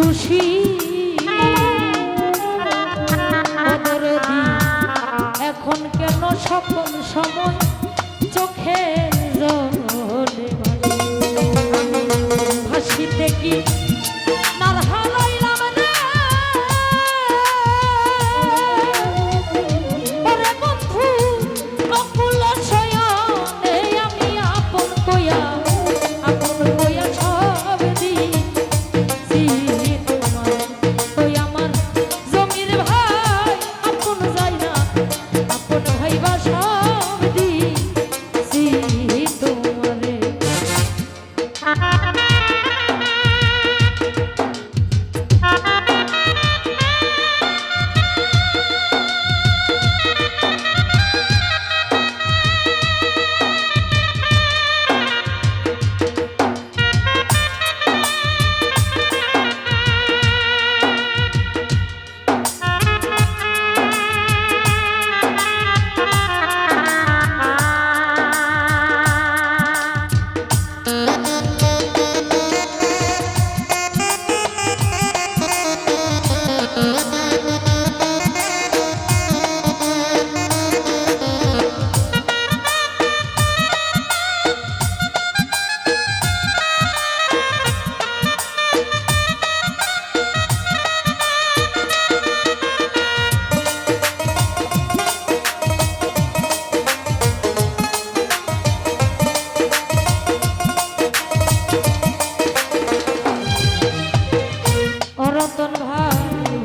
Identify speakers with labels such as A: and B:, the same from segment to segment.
A: দোষী। এখন কেন সকল সময় চোখে জলে ভাসিতে কি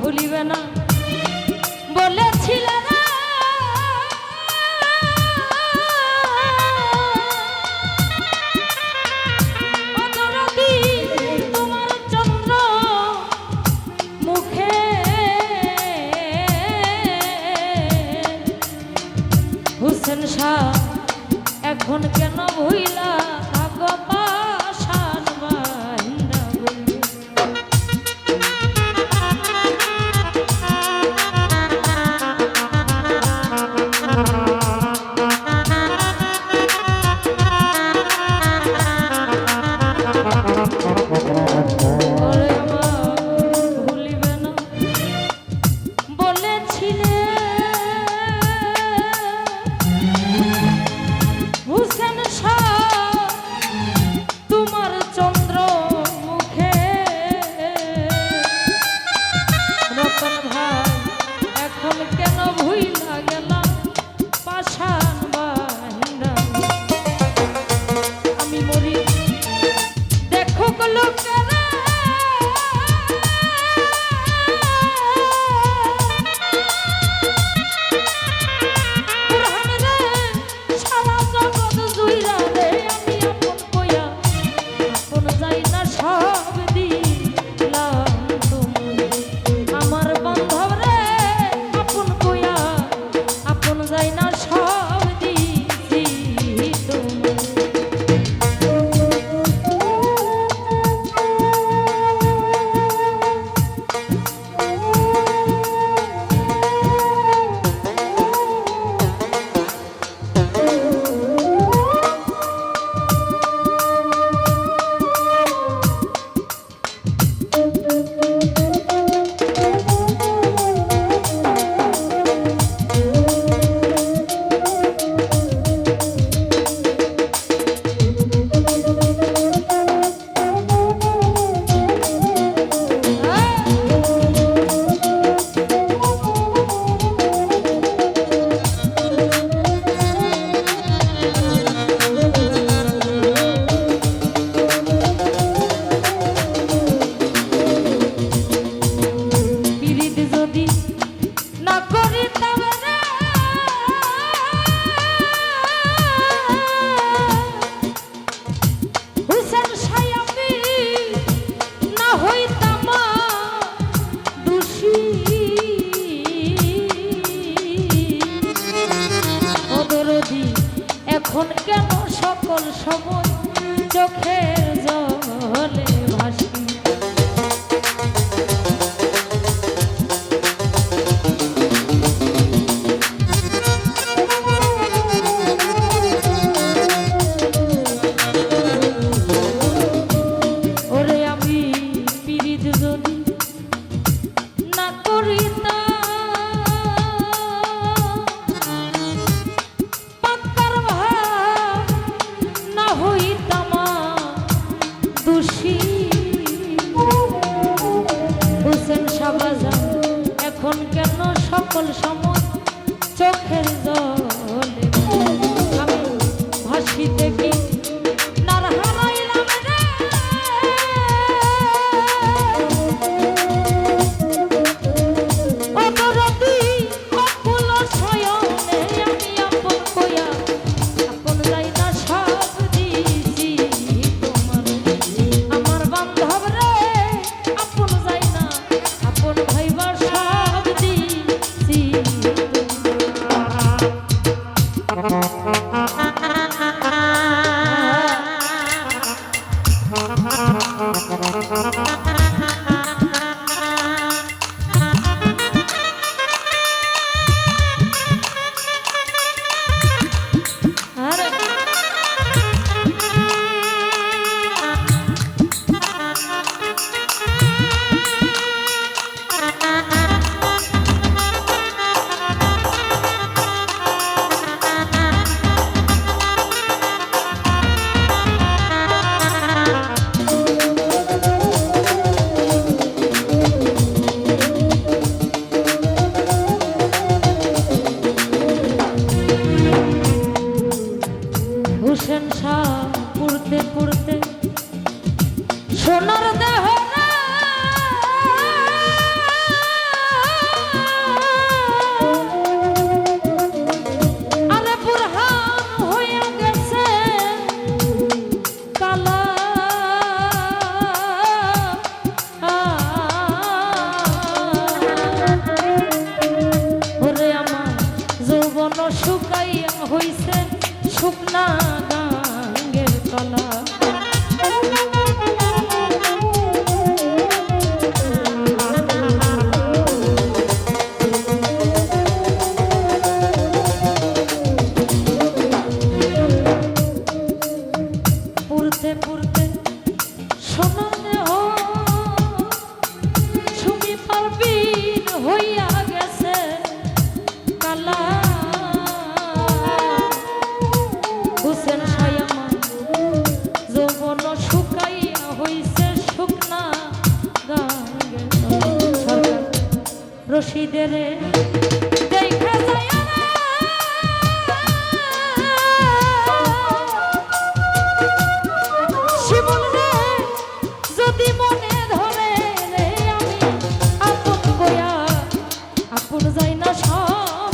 A: ভুলিবে না। বলেছিল এখন কেন ভুইলা সোনার যাই না সব।